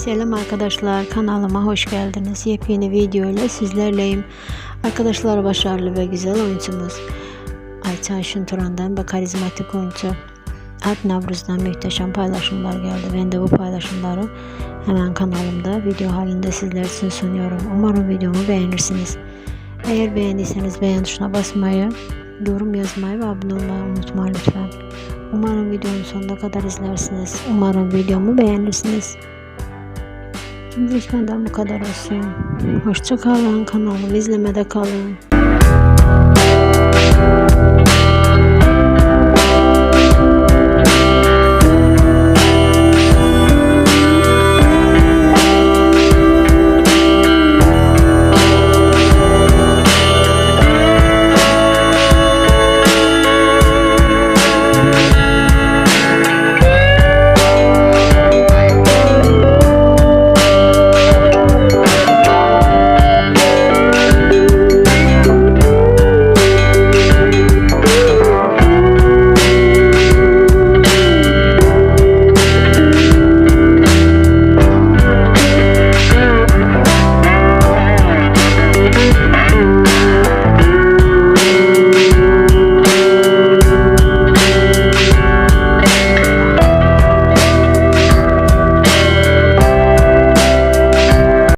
Selam arkadaşlar kanalıma hoş geldiniz. Yepyeni video ile sizlerleyim. Arkadaşlar başarılı ve güzel oyuncumuz Ayça Ayşin Turan'dan ve karizmatik oyuncu Alp Navruz'dan muhteşem paylaşımlar geldi. Ben de bu paylaşımları hemen kanalımda video halinde sizler için sunuyorum. Umarım videomu beğenirsiniz. Eğer beğendiyseniz beğen tuşuna basmayı, yorum yazmayı ve abone olmayı unutmayın lütfen. Umarım videomu sonuna kadar izlersiniz. Umarım videomu beğenirsiniz. Şimdilik benden bu kadar olsun. Hoşça kalın. Kanalımı izlemede kalın.